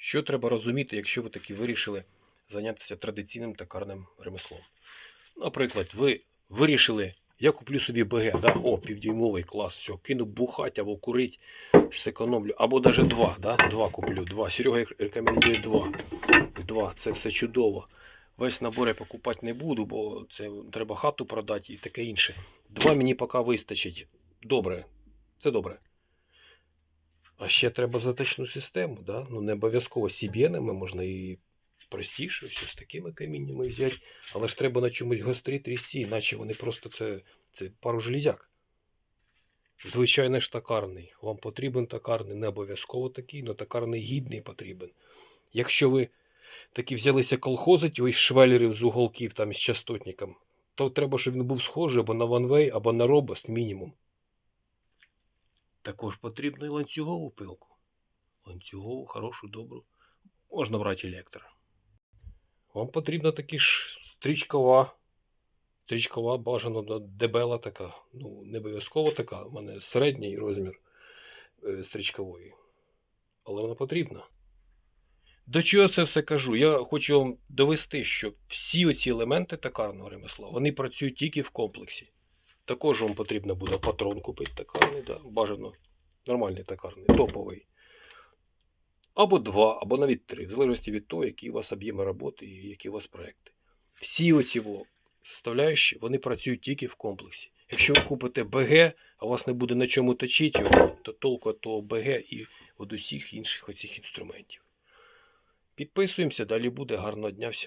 Що треба розуміти, якщо ви таки вирішили зайнятися традиційним токарним ремеслом? Наприклад, ви вирішили, я куплю собі БГ, да? о, півдюймовий клас, все, кину бухать або курить, зекономлю, або навіть два, да? два куплю, два. Серега рекомендує два. Два, це все чудово. Весь набор я покупати не буду, бо це треба хату продати і таке інше. Два мені поки вистачить. Добре, це добре. А ще треба заточну систему, да? ну не обов'язково CBN, можна і простіше, все з такими каміннями взяти. Але ж треба на чомусь гострі трісті, іначе вони просто це, це пару железяк. Звичайно ж токарний. Вам потрібен токарний, не обов'язково такий, але токарний гідний потрібен. Якщо ви таки взялися колхозити ось швелерів з уголків там із частотником, то треба, щоб він був схожий або на ванвей, або на робост мінімум. Також потрібно і ланцюгову пилку. Ланцюгову, хорошу, добру. Можна брати електро. Вам потрібна таки ж стрічкова. Стрічкова бажано дебела така. Ну, не обов'язково така. У мене середній розмір е, стрічкової. Але вона потрібна. До чого це все кажу? Я хочу вам довести, що всі оці елементи токарного ремесла вони працюють тільки в комплексі. Також вам потрібно буде патрон купити токарний, да? бажано нормальний токарний, топовий. Або два, або навіть три, в залежності від того, які у вас об'єми роботи і які у вас проекти. Всі оці составляючі, вони працюють тільки в комплексі. Якщо ви купите БГ, а у вас не буде на чому точити його, то толку того БГ і від усіх інших оцих інструментів. Підписуємося, далі буде. Гарного дня всім.